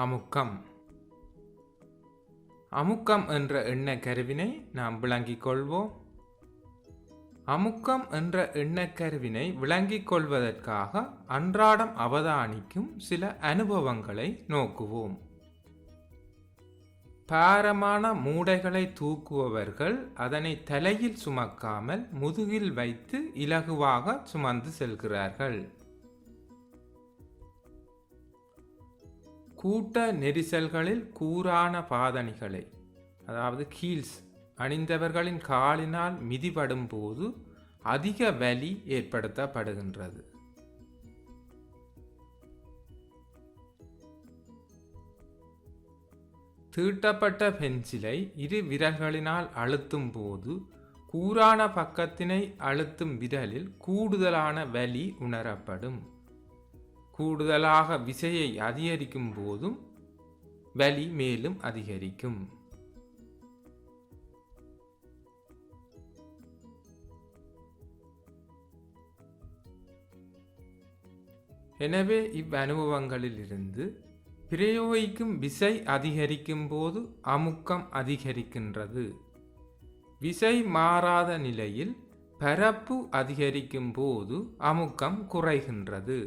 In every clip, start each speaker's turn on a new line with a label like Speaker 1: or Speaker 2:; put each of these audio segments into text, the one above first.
Speaker 1: அமுக்கம். அமுக்கம் என்ற எண்ண கருவினை நாம் விளங்கிக் கொள்வோம். அமுக்கம் என்ற எண்ணக்கருவினை விளங்கிக் கொள்வதற்காக அன்றாடம் அவதானிக்கும் சில அனுபவங்களை நோக்குவோம். பாரமான மூடைகளை தூக்குபவர்கள் அதனை தலையில் சுமக்காமல் முதுகில் வைத்து இலகுவாக சுமந்து செல்கிறார்கள். கூட்ட நெரிசல்களில் கூரான பாதணிகளை அதாவது கீல்ஸ் அணிந்தவர்களின் காலினால் மிதிபடும் போது அதிக வலி ஏற்படுத்தப்படுகின்றது. தீட்டப்பட்ட பென்சிலை இரு விரல்களினால் அழுத்தும் போது கூரான பக்கத்தினை அழுத்தும் விரலில் கூடுதலான வலி உணரப்படும். கூடுதலாக விசையை அதிகரிக்கும் போதும் வலி மேலும் அதிகரிக்கும். எனவே இவ்வனுபவங்களிலிருந்து பிரயோகிக்கும் விசை அதிகரிக்கும் போது அமுக்கம் அதிகரிக்கின்றது. விசை மாறாத நிலையில் பரப்பு அதிகரிக்கும் போது அமுக்கம் குறைகின்றது.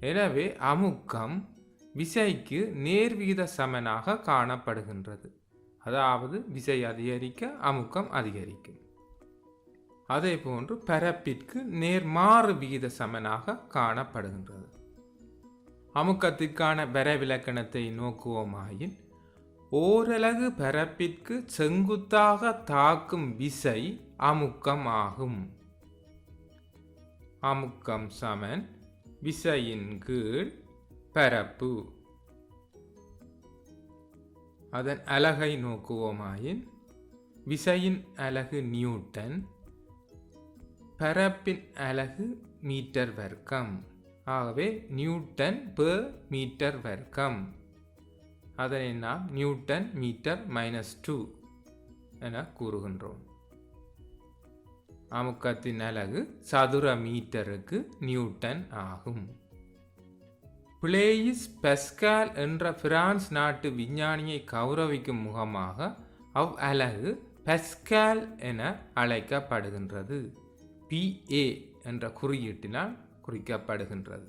Speaker 1: எனவே அமுக்கம் விசைக்கு நேர்விகித சமனாக காணப்படுகின்றது. அதாவது விசை அதிகரிக்க அமுக்கம் அதிகரிக்கும். அதே போன்று பரப்பிற்கு நேர்மாறு விகித சமனாக காணப்படுகின்றது. அமுக்கத்திற்கான வரைவிலக்கணத்தை நோக்குவோமாயின் ஓரலகு பரப்பிற்கு செங்குத்தாக தாக்கும் விசை அமுக்கம் ஆகும் அமுக்கம் சமன் விசையின் கீழ் பரப்பு. அதன் அலகை நோக்குவோமாயின் விசையின் அலகு நியூட்டன் பரப்பின் அலகு மீட்டர் வர்க்கம். ஆகவே நியூட்டன் பெர் மீட்டர் வர்க்கம். அதனை நாம் நியூட்டன் மீட்டர் மைனஸ் டூ என கூறுகின்றோம். அமுக்கத்தின் அலகு சதுர மீட்டருக்கு நியூட்டன் ஆகும். பிளேயிஸ் பெஸ்கால் என்ற பிரான்ஸ் நாட்டு விஞ்ஞானியை கௌரவிக்கும் முகமாக அவ் அலகு பெஸ்கால் என அழைக்கப்படுகின்றது. பிஏ என்ற குறியீட்டினால் குறிக்கப்படுகின்றது.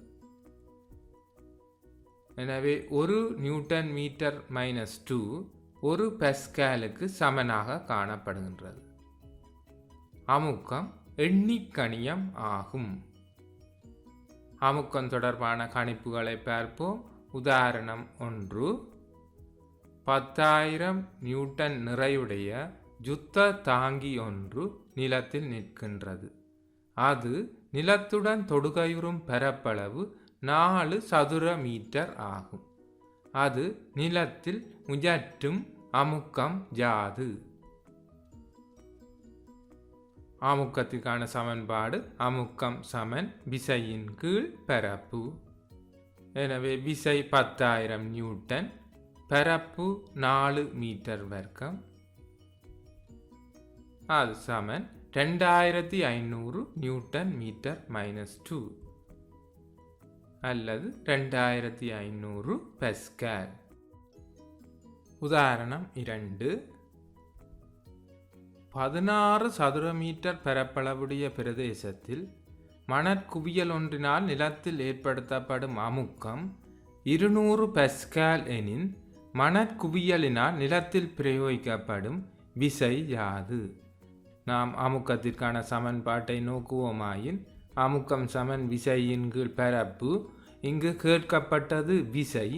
Speaker 1: எனவே ஒரு நியூட்டன் மீட்டர் மைனஸ் டூ ஒரு பெஸ்காலுக்கு சமனாக காணப்படுகின்றது. அமுக்கம் எண்ணிக்கணியம் ஆகும். அமுக்கம் தொடர்பான கணிப்புகளை பார்ப்போம். உதாரணம் ஒன்று. பத்தாயிரம் நியூட்டன் நிறையுடைய யுத்த தாங்கி ஒன்று நிலத்தில் நிற்கின்றது. அது நிலத்துடன் தொடுகையுறும் பரப்பளவு நாலு சதுர மீட்டர் ஆகும். அது நிலத்தில் முயற்றும் அமுக்கம் யாது? அமுக்கத்திற்கான சமன்பாடு அமுக்கம் சமன் விசையின் கீழ் பரப்பு எனவே விசை பத்தாயிரம் நியூட்டன் பரப்பு நாலு மீட்டர் வர்க்கம். அது சமன் ரெண்டாயிரத்தி ஐநூறு நியூட்டன் மீட்டர் மைனஸ் டூ அல்லது ரெண்டாயிரத்தி ஐநூறு பெஸ்கேல் உதாரணம் இரண்டு. பதினாறு சதுர மீட்டர் பரப்பளவுடைய பிரதேசத்தில் மணற்குவியல் ஒன்றினால் நிலத்தில் ஏற்படுத்தப்படும் அமுக்கம் இருநூறு பெஸ்கால் எனின் மணற்குவியலினால் நிலத்தில் பிரயோகிக்கப்படும் விசை யாது. நாம் அமுக்கத்திற்கான சமன்பாட்டை நோக்குவோமாயின் அமுக்கம் சமன் விசையின் கீழ் பரப்பு இங்கு கேட்கப்பட்டது விசை.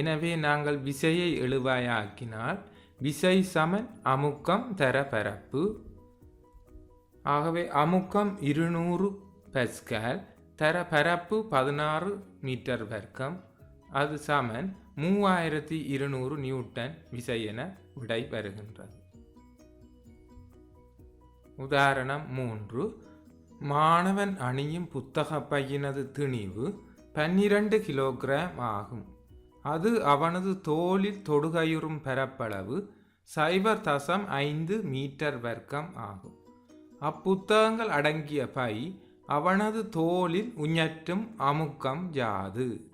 Speaker 1: எனவே நாங்கள் விசையை எழுவாயாக்கினால் விசை சமன் அமுக்கம் தர பரப்பு ஆகவே அமுக்கம் இருநூறு பெஸ்கால் தர பரப்பு பதினாறு மீட்டர் வர்க்கம். அது சமன் மூவாயிரத்தி இருநூறு நியூட்டன் விசை என விடை வருகின்றது உதாரணம் மூன்று. மாணவன் அணியும் புத்தக பையினது திணிவு பன்னிரண்டு கிலோகிராம் ஆகும். அது அவனது தோலில் தொடுகையுறும் பரப்பளவு சைபர் தசம் ஐந்து மீட்டர் வர்க்கம் ஆகும். அப்புத்தகங்கள் அடங்கிய பை அவனது தோலில் உஞற்றும் அமுக்கம் யாது?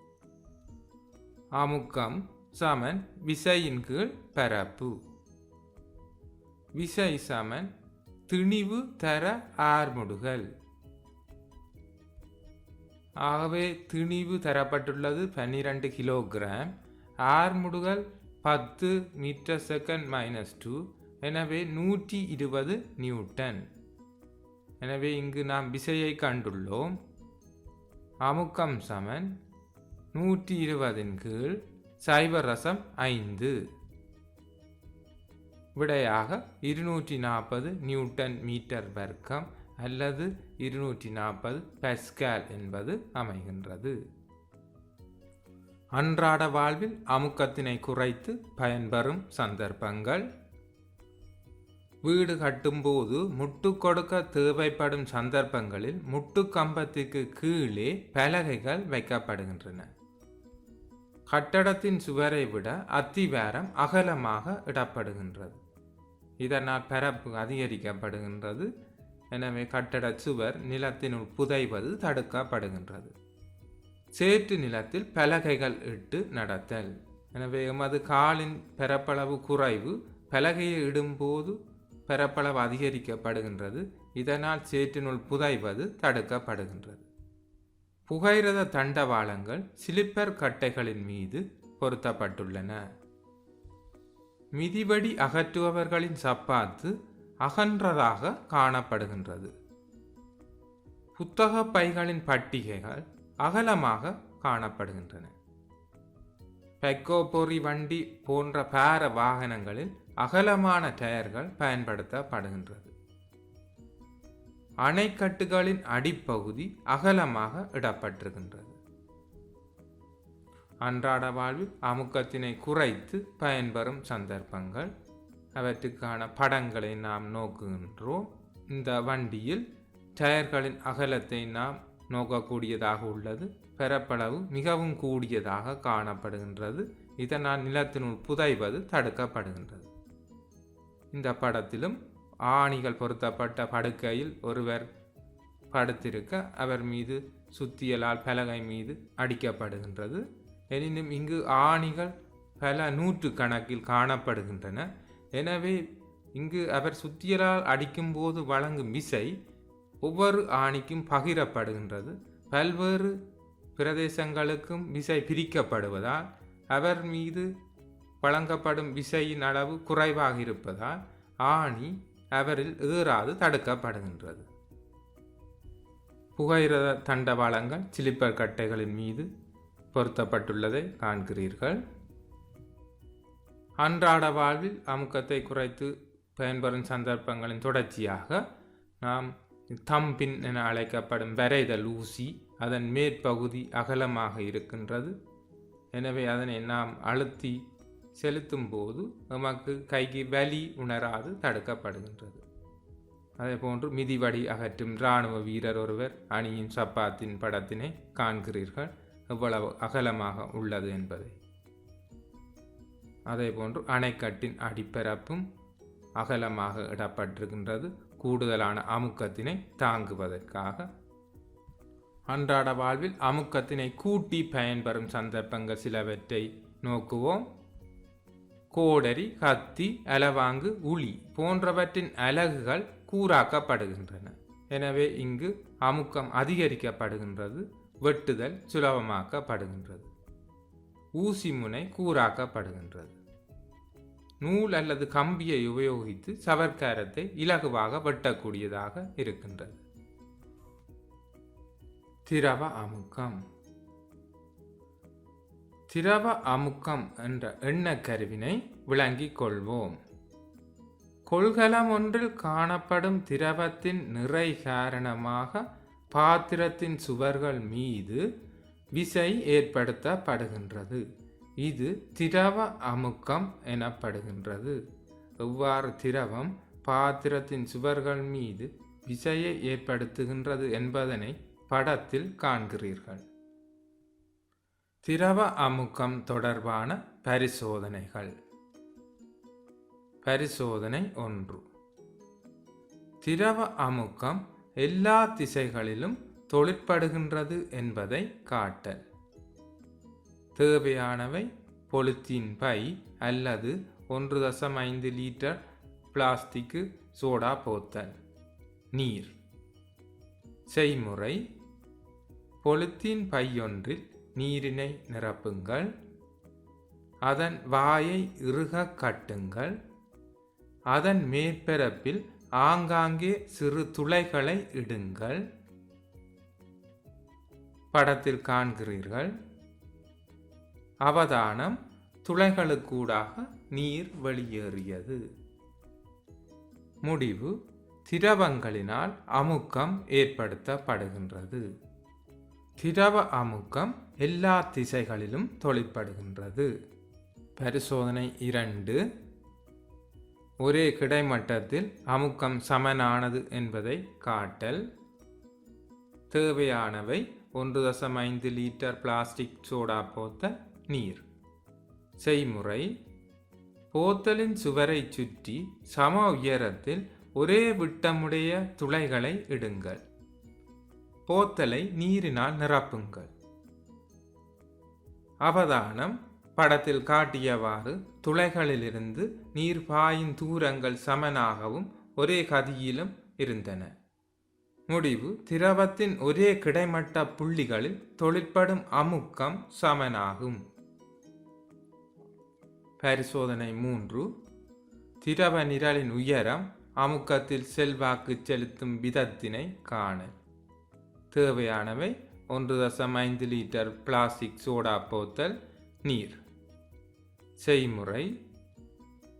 Speaker 1: அமுக்கம் சமன் விசையின் கீழ் பரப்பு விசை சமன் திணிவு தர ஆர்முடுகள். ஆகவே திணிவு தரப்பட்டுள்ளது பன்னிரண்டு கிலோகிராம். ஆர்முடுகள் பத்து மீட்டர் செகண்ட் மைனஸ் டூ எனவே நூற்றி இருபது நியூட்டன். எனவே இங்கு நாம் விசையை கண்டுள்ளோம். அமுக்கம் சமன். நூற்றி இருபதின் கீழ் சைபர் ரசம் ஐந்து. விடையாக இருநூற்றி நாற்பது நியூட்டன் மீட்டர் வர்க்கம் அல்லது இருநூற்றி நாற்பது பெஸ்கால் என்பது அமைகின்றது. அன்றாட வாழ்வில் அமுக்கத்தினை குறைத்து பயன்பெறும் சந்தர்ப்பங்கள். வீடு கட்டும்போது முட்டு கொடுக்க தேவைப்படும் சந்தர்ப்பங்களில் முட்டு கம்பத்திற்கு கீழே பலகைகள் வைக்கப்படுகின்றன. கட்டடத்தின் சுவரை விட அத்திவாரம் அகலமாக இடப்படுகின்றது. இதனால் பரப்பு அதிகரிக்கப்படுகின்றது. எனவே கட்டட சுவர் நிலத்தினுள் புதைவது தடுக்கப்படுகின்றது. சேற்று நிலத்தில் பலகைகள் இட்டு நடத்தல். எனவே எமது காலின் பரப்பளவு குறைவு பலகையை இடும்போது பரப்பளவு அதிகரிக்கப்படுகின்றது. இதனால் சேற்றினுள் புதைவது தடுக்கப்படுகின்றது. புகையிரத தண்டவாளங்கள் சிலிப்பர் கட்டைகளின் மீது பொருத்தப்பட்டுள்ளன. மிதிவடி அகற்றுபவர்களின் சப்பாத்து அகன்றதாக காணப்படுகின்றது. புத்தக பைகளின் பட்டிகைகள் அகலமாக காணப்படுகின்றன. பெக்கோ பொறி வண்டி போன்ற பேர வாகனங்களில் அகலமான டயர்கள் பயன்படுத்தப்படுகின்றது. அணைக்கட்டுகளின் அடிப்பகுதி அகலமாக இடப்பட்டிருக்கின்றது. அன்றாட வாழ்வில் அமுக்கத்தினை குறைத்து பயன்பெறும் சந்தர்ப்பங்கள் அவற்றுக்கான படங்களை நாம் நோக்குகின்றோம். இந்த வண்டியில் டயர்களின் அகலத்தை நாம் நோக்கக்கூடியதாக உள்ளது. பெறப்பளவு மிகவும் கூடியதாக காணப்படுகின்றது. இதனால் நிலத்தினுள் புதைவது தடுக்கப்படுகின்றது. இந்த படத்திலும் ஆணிகள் பொருத்தப்பட்ட படுக்கையில் ஒருவர் படுத்திருக்க அவர் மீது சுத்தியலால் பலகை மீது அடிக்கப்படுகின்றது. எனினும் இங்கு ஆணிகள் பல நூற்று கணக்கில் காணப்படுகின்றன. எனவே இங்கு அவர் சுத்தியலால் அடிக்கும்போது வழங்கும் விசை ஒவ்வொரு ஆணிக்கும் பகிரப்படுகின்றது. பல்வேறு பிரதேசங்களுக்கும் விசை பிரிக்கப்படுவதால் அவர் மீது வழங்கப்படும் விசையின் அளவு குறைவாக இருப்பதால் ஆணி அவரில் ஏறாது தடுக்கப்படுகின்றது. புகையிரத தண்டவாளங்கள் சிலிப்பர் கட்டைகளின் மீது பொருத்தப்பட்டுள்ளதை காண்கிறீர்கள். அன்றாட வாழ்வில் அமுக்கத்தை குறைத்து பயன்பெறும் சந்தர்ப்பங்களின் தொடர்ச்சியாக நாம் தம்பின் என அழைக்கப்படும் வரைதல் ஊசி அதன் மேற்பகுதி அகலமாக இருக்கின்றது. எனவே அதனை நாம் அழுத்தி செலுத்தும் போது நமக்கு கைக்கு வலி உணராது தடுக்கப்படுகின்றது. அதே போன்று மிதிவடி அகற்றும் இராணுவ வீரர் ஒருவர் அணியின் சப்பாத்தின் படத்தினை காண்கிறீர்கள். எவ்வளவு அகலமாக உள்ளது என்பதை. அதேபோன்று அணைக்கட்டின் அடிப்பரப்பும் அகலமாக இடப்பட்டிருக்கின்றது. கூடுதலான அமுக்கத்தினை தாங்குவதற்காக. அன்றாட வாழ்வில் அமுக்கத்தினை கூட்டி பயன்பெறும் சந்தர்ப்பங்கள் சிலவற்றை நோக்குவோம். கோடரி கத்தி அலவாங்கு உளி போன்றவற்றின் அலகுகள் கூறாக்கப்படுகின்றன. எனவே இங்கு அமுக்கம் அதிகரிக்கப்படுகின்றது வெட்டுதல் சுலபமாக்கப்படுகின்றது. ஊசி முனை கூறாக்கப்படுகின்றது. நூல் அல்லது கம்பியை உபயோகித்து சவர்க்காரத்தை இலகுவாக வெட்டக்கூடியதாக இருக்கின்றது. திரவ அமுக்கம். திரவ அமுக்கம் என்ற எண்ண கருவினை விளங்கிக் கொள்வோம். கொள்கலம் ஒன்றில் காணப்படும் திரவத்தின் நிறை காரணமாக பாத்திரத்தின் சுவர்கள் மீது விசை ஏற்படுத்தப்படுகின்றது. இது திரவ அமுக்கம் எனப்படுகின்றது. எவ்வாறு திரவம் பாத்திரத்தின் சுவர்கள் மீது விசையை ஏற்படுத்துகின்றது என்பதனை படத்தில் காண்கிறீர்கள். திரவ அமுக்கம் தொடர்பான பரிசோதனைகள். பரிசோதனை ஒன்று. திரவ அமுக்கம் எல்லா திசைகளிலும் தொழிற்படுகின்றது என்பதை காட்டல். தேவையானவை பொலித்தீன் பை அல்லது ஒன்று தசம் ஐந்து லிட்டர் பிளாஸ்டிக்கு சோடா போத்தல். நீர். செய்முறை. பொலித்தீன் பையொன்றில் நீரினை நிரப்புங்கள். அதன் வாயை இறுக கட்டுங்கள். அதன் மேற்பரப்பில் ஆங்காங்கே சிறு துளைகளை இடுங்கள். படத்தில் காண்கிறீர்கள். அவதானம் துளைகளுக்கூடாக நீர் வெளியேறியது. முடிவு திரவங்களினால் அமுக்கம் ஏற்படுத்தப்படுகின்றது. திரவ அமுக்கம் எல்லா திசைகளிலும் தொழிற்படுகின்றது. பரிசோதனை இரண்டு ஒரே கிடைமட்டத்தில் அமுக்கம் சமனானது என்பதை காட்டல். தேவையானவை ஒன்று தசம் ஐந்து லிட்டர் பிளாஸ்டிக் சோடா போத்த நீர். செய்முறை போத்தலின் சுவரை சுற்றி சம உயரத்தில் ஒரே விட்டமுடைய துளைகளை இடுங்கள். போத்தலை நீரினால் நிரப்புங்கள். அவதானம் படத்தில் காட்டியவாறு துளைகளிலிருந்து நீர் பாயும் தூரங்கள் சமனாகவும் ஒரே கதியிலும் இருந்தன. முடிவு திரவத்தின் ஒரே கிடைமட்ட புள்ளிகளில் தொழிற்படும் அமுக்கம் சமனாகும். பரிசோதனை மூன்று. திரவ நிரலின் உயரம் அமுக்கத்தில் செல்வாக்கு செலுத்தும் விதத்தினை காணல் தேவையானவை ஒன்று தசம் ஐந்து லிட்டர் பிளாஸ்டிக் சோடா போத்தல் நீர். செய்முறை.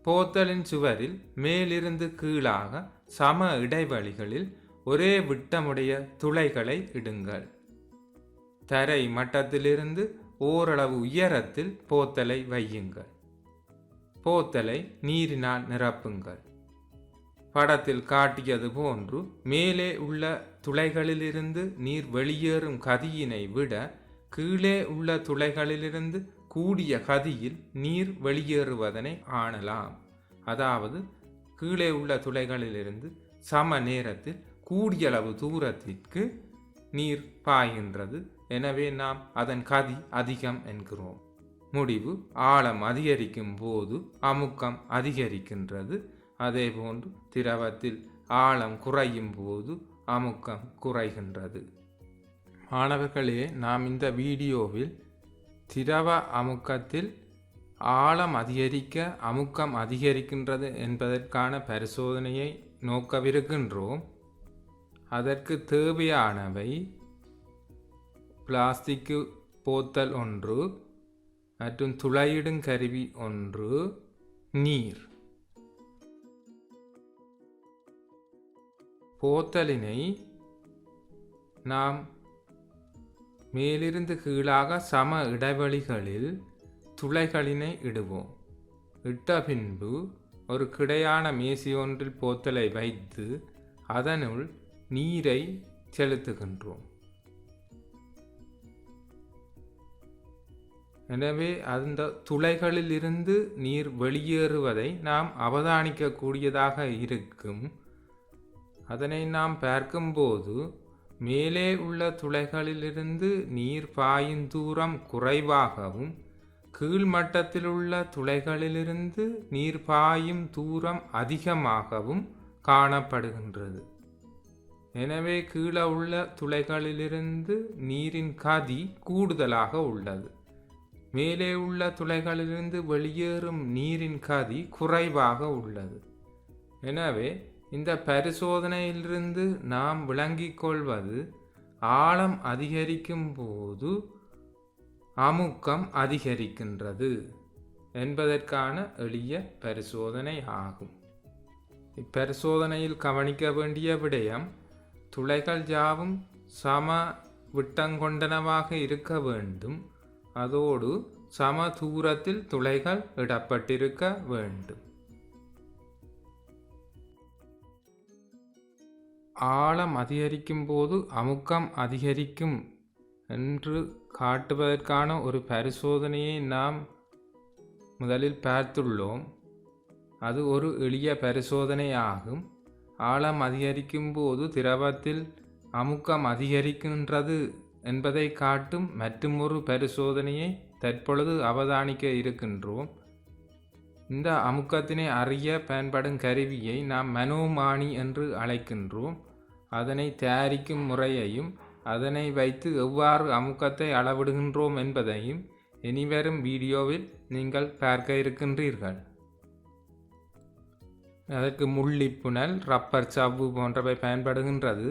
Speaker 1: போத்தலின் சுவரில் மேலிருந்து கீழாக சம இடைவெளிகளில் ஒரே விட்டமுடைய துளைகளை இடுங்கள். தரை மட்டத்திலிருந்து ஓரளவு உயரத்தில் போத்தலை வையுங்கள். போத்தலை நீரினால் நிரப்புங்கள். படத்தில் காட்டியது போன்று மேலே உள்ள துளைகளிலிருந்து நீர் வெளியேறும் கதியினை விட கீழே உள்ள துளைகளிலிருந்து கூடிய கதியில் நீர் வெளியேறுவதனை ஆணலாம். அதாவது கீழே உள்ள துளைகளிலிருந்து சம நேரத்தில் கூடியளவு தூரத்திற்கு நீர் பாய்கின்றது. எனவே நாம் அதன் கதி அதிகம் என்கிறோம். முடிவு ஆழம் அதிகரிக்கும் போது அமுக்கம் அதிகரிக்கின்றது. அதேபோன்று திரவத்தில் ஆழம் குறையும் போது அமுக்கம் குறைகின்றது. மாணவர்களே நாம் இந்த வீடியோவில் திரவ அமுக்கத்தில் ஆழம் அதிகரிக்க அமுக்கம் அதிகரிக்கின்றது என்பதற்கான பரிசோதனையை நோக்கவிருக்கின்றோம். அதற்கு தேவையானவை பிளாஸ்டிக்கு போத்தல் ஒன்று மற்றும் துளையிடும் கருவி ஒன்று நீர். போத்தலினை நாம் மேலிருந்து கீழாக சம இடைவெளிகளில் துளைகளினை இடுவோம். இட்ட பின்பு ஒரு கிடையான மேசி ஒன்றில் போத்தலை வைத்து அதனுள் நீரை செலுத்துகின்றோம். எனவே அந்த துளைகளிலிருந்து நீர் வெளியேறுவதை நாம் அவதானிக்கக்கூடியதாக இருக்கும். அதனை நாம் பார்க்கும்போது மேலே உள்ள துளைகளிலிருந்து நீர் பாயும் தூரம் குறைவாகவும் கீழ்மட்டத்தில் உள்ள துளைகளிலிருந்து நீர் பாயும் தூரம் அதிகமாகவும் காணப்படுகின்றது. எனவே கீழே உள்ள துளைகளிலிருந்து நீரின் கதி கூடுதலாக உள்ளது. மேலே உள்ள துளைகளிலிருந்து வெளியேறும் நீரின் கதி குறைவாக உள்ளது. எனவே இந்த பரிசோதனையிலிருந்து நாம் விளங்கிக் கொள்வது ஆழம் அதிகரிக்கும் போது அமுக்கம் அதிகரிக்கின்றது என்பதற்கான எளிய பரிசோதனை ஆகும். இப்பரிசோதனையில் கவனிக்க வேண்டிய விடயம் துளைகள் யாவும் சம விட்டங்கொண்டனவாக இருக்க வேண்டும். அதோடு சம தூரத்தில் துளைகள் இடப்பட்டிருக்க வேண்டும். ஆழம் அதிகரிக்கும் போது அமுக்கம் அதிகரிக்கும் என்று காட்டுவதற்கான ஒரு பரிசோதனையை நாம் முதலில் பார்த்துள்ளோம். அது ஒரு எளிய பரிசோதனை ஆகும் ஆழம் அதிகரிக்கும் போது திரவத்தில் அமுக்கம் அதிகரிக்கின்றது என்பதை காட்டும் மற்றுமொரு பரிசோதனையை தற்பொழுது அவதானிக்க இருக்கின்றோம். இந்த அமுக்கத்தினை அறிய பயன்படும் கருவியை நாம் மனோமானி என்று அழைக்கின்றோம். அதனை தயாரிக்கும் முறையையும் அதனை வைத்து எவ்வாறு அமுக்கத்தை அளவிடுகின்றோம் என்பதையும் இனிவரும் வீடியோவில் நீங்கள் பார்க்க இருக்கின்றீர்கள். அதற்கு முள்ளிப்புணல் ரப்பர் சவ்வு போன்றவை பயன்படுகின்றது.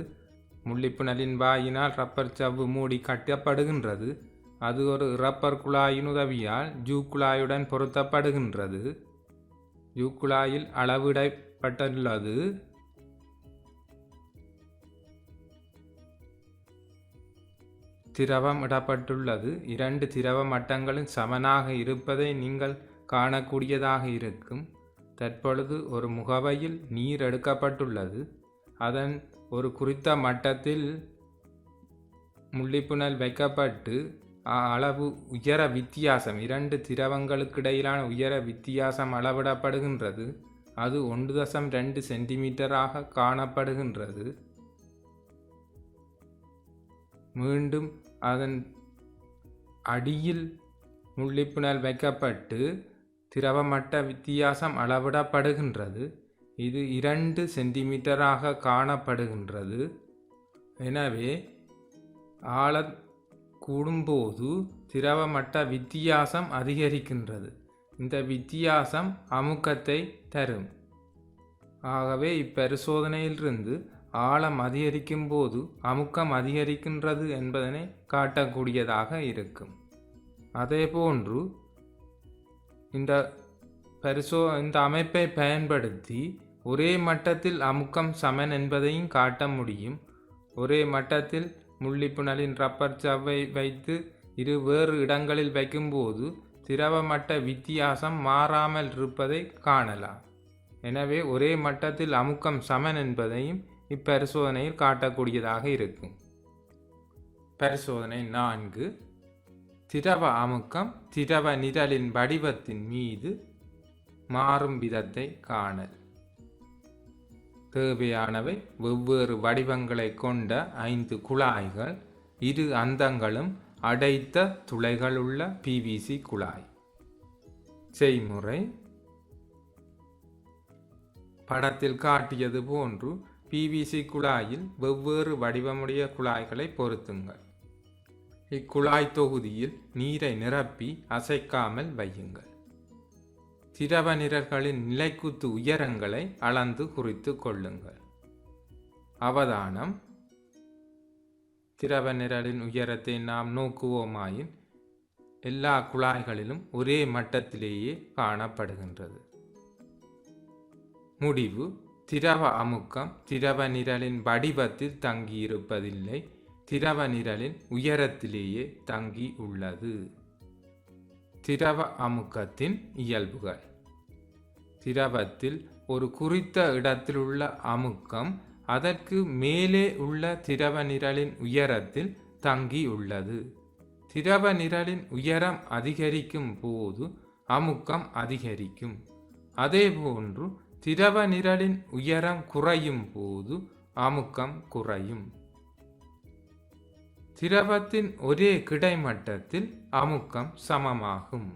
Speaker 1: முள்ளிப்புணலின் வாயினால் ரப்பர் சவ்வு மூடி கட்டப்படுகின்றது. அது ஒரு ரப்பர் குழாயின் உதவியால் ஜூ குழாயுடன் பொருத்தப்படுகின்றது. ஜூ குழாயில் அளவிடப்பட்டுள்ளது. திரவம் இடப்பட்டுள்ளது. இரண்டு திரவ மட்டங்களும் சமனாக இருப்பதை நீங்கள் காணக்கூடியதாக இருக்கும். தற்பொழுது ஒரு முகவையில் நீர் எடுக்கப்பட்டுள்ளது. அதன் ஒரு குறித்த மட்டத்தில் முள்ளிப்புணல் வைக்கப்பட்டு அளவு உயர வித்தியாசம் இரண்டு திரவங்களுக்கிடையிலான உயர வித்தியாசம் அளவிடப்படுகின்றது. அது ஒன்று தசம் ரெண்டு சென்டிமீட்டராக காணப்படுகின்றது. மீண்டும் அதன் அடியில் முள்ளிப்புணல் வைக்கப்பட்டு திரவமட்ட வித்தியாசம் அளவிடப்படுகின்றது. இது இரண்டு சென்டிமீட்டராக காணப்படுகின்றது. எனவே ஆழ கூடும்போது திரவமட்ட வித்தியாசம் அதிகரிக்கின்றது. இந்த வித்தியாசம் அமுக்கத்தை தரும். ஆகவே இப்பரிசோதனையிலிருந்து ஆழம் அதிகரிக்கும் போது அமுக்கம் அதிகரிக்கின்றது என்பதனை காட்டக்கூடியதாக இருக்கும். அதேபோன்று இந்த பரிசோ இந்த அமைப்பை பயன்படுத்தி ஒரே மட்டத்தில் அமுக்கம் சமன் என்பதையும் காட்ட முடியும். ஒரே மட்டத்தில் முள்ளிப்புணலின் ரப்பர் சவ்வை வைத்து இரு வேறு இடங்களில் வைக்கும்போது திரவ மட்ட வித்தியாசம் மாறாமல் இருப்பதை காணலாம். எனவே ஒரே மட்டத்தில் அமுக்கம் சமன் என்பதையும் இப்பரிசோதனையில் காட்டக்கூடியதாக இருக்கும். பரிசோதனை நான்கு. திரவ அமுக்கம் திரவ நிரலின் வடிவத்தின் மீது மாறும் விதத்தை காணல். தேவையானவை வெவ்வேறு வடிவங்களை கொண்ட ஐந்து குழாய்கள். இரு அந்தங்களும் அடைத்த துளைகளுள்ள பிவிசி குழாய். செய்முறை. படத்தில் காட்டியது போன்று பிவிசி குழாயில் வெவ்வேறு வடிவமுடைய குழாய்களை பொருத்துங்கள். இக்குழாய் தொகுதியில் நீரை நிரப்பி அசைக்காமல் வையுங்கள். திரவ நிரல்களின் நிலைக்குத்து உயரங்களை அளந்து குறித்து கொள்ளுங்கள். அவதானம். திரவ நிரலின் உயரத்தை நாம் நோக்குவோமாயின் எல்லா குழாய்களிலும் ஒரே மட்டத்திலேயே காணப்படுகின்றது. முடிவு. திரவ அமுக்கம் திரவ நிரலின் வடிவத்தில் தங்கியிருப்பதில்லை. திரவ நிரலின் உயரத்திலேயே தங்கி உள்ளது திரவ அமுக்கத்தின் இயல்புகள். திரவத்தில் ஒரு குறித்த இடத்திலுள்ள அமுக்கம் அதற்கு மேலே உள்ள திரவ நிரலின் உயரத்தில் தங்கியுள்ளது. திரவ நிரலின் உயரம் அதிகரிக்கும் போது அமுக்கம் அதிகரிக்கும். அதேபோன்று திரவ நிரலின் உயரம் குறையும் போது அமுக்கம் குறையும். திரவத்தின் ஒரே கிடைமட்டத்தில் அமுக்கம் சமமாகும்.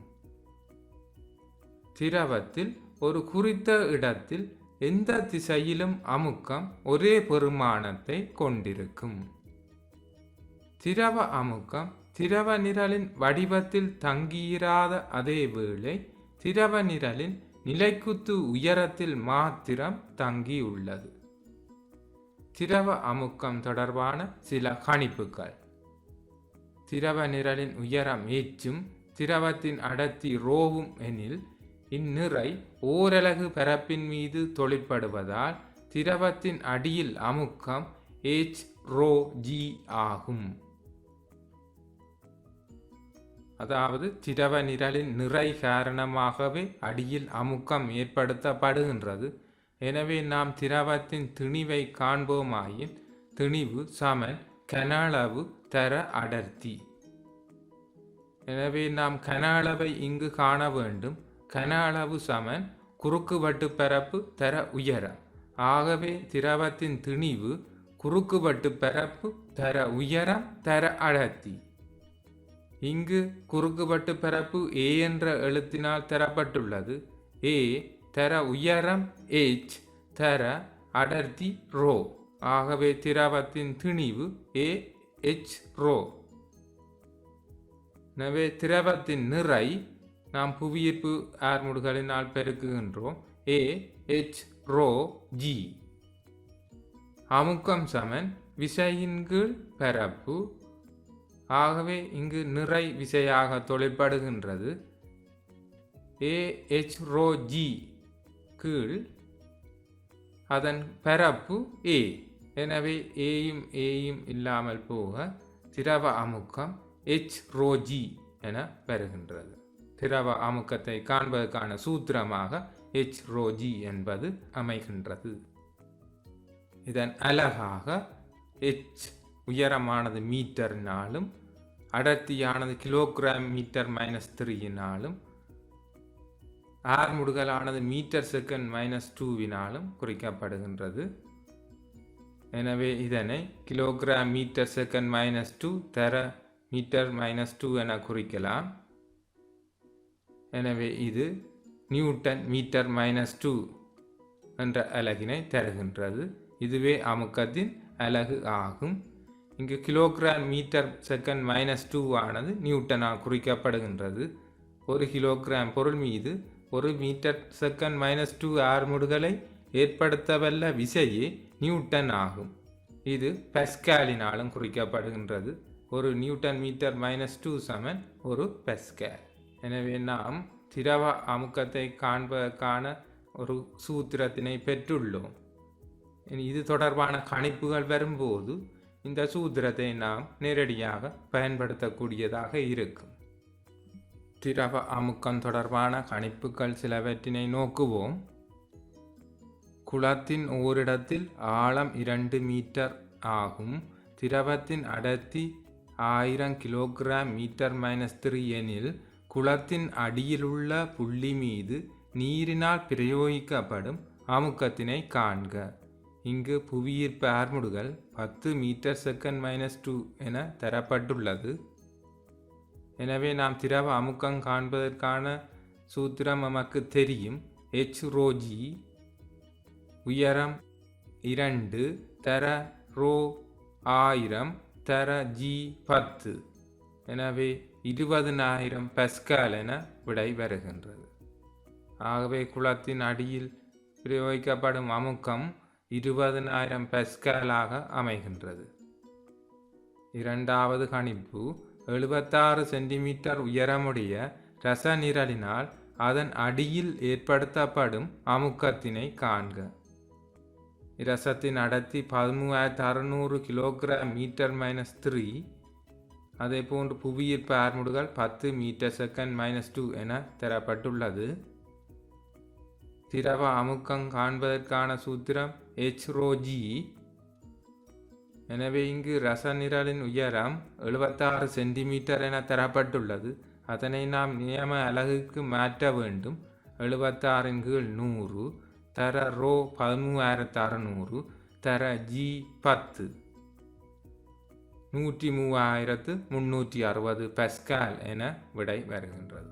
Speaker 1: திரவத்தில் ஒரு குறித்த இடத்தில் எந்த திசையிலும் அமுக்கம் ஒரே பெருமானத்தை கொண்டிருக்கும். திரவ அமுக்கம் திரவ நிரலின் வடிவத்தில் தங்கியிராத அதே வேளை திரவ நிரலின் நிலைக்குத்து உயரத்தில் மாத்திரம் தங்கியுள்ளது. திரவ அமுக்கம் தொடர்பான சில கணிப்புகள். திரவ நிரலின் உயரம் ஏச்சும் திரவத்தின் அடர்த்தி ரோவும் எனில் இந்நிறை ஓரலகு பரப்பின் மீது தொழிற்படுவதால் திரவத்தின் அடியில் அமுக்கம் ஹெச் ரோ ஜி ஆகும். அதாவது திரவ நிரலின் நிறை காரணமாகவே அடியில் அமுக்கம் ஏற்படுத்தப்படுகின்றது. எனவே நாம் திரவத்தின் திணிவை காண்போமாயின் திணிவு சமன் கன அளவு தர அடர்த்தி. எனவே நாம் கன அளவை இங்கு காண வேண்டும். கன அளவு சமன் குறுக்குவட்டு பரப்பு தர உயரம் ஆகவே திரவத்தின் திணிவு குறுக்குவட்டு பரப்பு தர உயரம் தர அடர்த்தி. இங்கு குறுக்குவட்டு பரப்பு ஏ என்ற எழுத்தினால் தரப்பட்டுள்ளது. ஏ தர உயரம் ஏச் தர அடர்த்தி ரோ. ஆகவே திரவத்தின் திணிவு ஏ எச் ரோ. எனவே திரவத்தின் நிறை நாம் புவியீர்ப்பு ஆர்முடுகளினால் பெருக்குகின்றோம். ஏ எச் ரோ ஜி அமுக்கம் சமன் விசையின் கீழ் பரப்பு. ஆகவே இங்கு நிறை விசையாக தொழிற்படுகின்றது ஏ எச் ரோ ஜி கீழ். அதன் பரப்பு ஏ எனவே ஏயும் ஏயும் இல்லாமல் போக திரவ அமுக்கம் எச் ரோஜி என பெறுகின்றது. திரவ அமுக்கத்தை காண்பதற்கான சூத்திரமாக எச் ரோஜி என்பது அமைகின்றது. இதன் அலகாக எச் உயரமானது மீட்டர்னாலும் அடர்த்தியானது கிலோகிராம் மீட்டர் மைனஸ் த்ரீயினாலும் ஆர்முடுகலானது மீட்டர் செகண்ட் மைனஸ் டூவினாலும் குறிக்கப்படுகின்றது. எனவே இதனை kilogram metre second minus two தர மீட்டர் மைனஸ் டூ என குறிக்கலாம். எனவே இது நியூட்டன் மீட்டர் மைனஸ் டூ என்ற அலகினை தருகின்றது. இதுவே அமுக்கத்தின் அலகு ஆகும். இங்கு kilogram metre second minus two ஆனது நியூட்டனால் குறிக்கப்படுகின்றது. ஒரு கிலோகிராம் பொருள் மீது ஒரு மீட்டர் செகண்ட் மைனஸ் டூ ஆர்முடுகளை ஏற்படுத்தவல்ல விசையே நியூட்டன் ஆகும். இது பெஸ்காலினாலும் குறிக்கப்படுகின்றது. ஒரு நியூட்டன் மீட்டர் மைனஸ் டூ சமன் ஒரு பெஸ்கால். எனவே நாம் திரவ அமுக்கத்தை காண்பதற்கான ஒரு சூத்திரத்தினை பெற்றுள்ளோம். இது தொடர்பான கணிப்புகள் வரும்போது இந்த சூத்திரத்தை நாம் நேரடியாக பயன்படுத்தக்கூடியதாக இருக்கும். திரவ அமுக்கம் தொடர்பான கணிப்புகள் சிலவற்றினை நோக்குவோம். குளத்தின் ஓரிடத்தில் ஆழம் இரண்டு மீட்டர் ஆகும். திரவத்தின் அடர்த்தி ஆயிரம் கிலோகிராம் மீட்டர் மைனஸ் த்ரீ எனில் குளத்தின் அடியிலுள்ள புள்ளி மீது நீரினால் பிரயோகிக்கப்படும் அமுக்கத்தினை காண்க. இங்கு புவியீர்ப்பு ஆர்முடுகள் பத்து மீட்டர் செகண்ட் மைனஸ் டூ என தரப்பட்டுள்ளது. எனவே நாம் திரவ அமுக்கம் காண்பதற்கான சூத்திரம் நமக்கு தெரியும். எச் ரோஜி உயரம் இரண்டு தர ரோ ஆயிரம் தர ஜி பத்து. எனவே இருபதனாயிரம் பஸ்கால் என விடை வருகின்றது. ஆகவே குளத்தின் அடியில் பிரயோகிக்கப்படும் அமுக்கம் இருபதனாயிரம் பெஸ்காலாக அமைகின்றது. இரண்டாவது கணிப்பு எழுபத்தாறு சென்டிமீட்டர் உயரமுடைய ரச நிரலினால் அதன் அடியில் ஏற்படுத்தப்படும் அமுக்கத்தினை காண்க. இரசத்தின் அடர்த்தி பதிமூவாயிரத்து அறுநூறு கிலோகிராம் மீட்டர் மைனஸ் த்ரீ அதே போன்று புவியீர்ப்பு ஆர்முடுகள் பத்து மீட்டர் செகண்ட் மைனஸ் டூ என தரப்பட்டுள்ளது. திரவ அமுக்கம் காண்பதற்கான சூத்திரம் எச் ரோஜி எனவே இங்கு ரச நிரலின் உயரம் எழுபத்தாறு சென்டிமீட்டர் என தரப்பட்டுள்ளது. அதனை நாம் நியம அலகுக்கு மாற்ற வேண்டும். எழுபத்தாறின் கீழ் நூறு தர ரோ பதிமூவாயிரத்து அறநூறு தர ஜி பத்து. நூற்றி மூவாயிரத்து முன்னூற்றி அறுபது பெஸ்கால் என விடை வருகின்றது.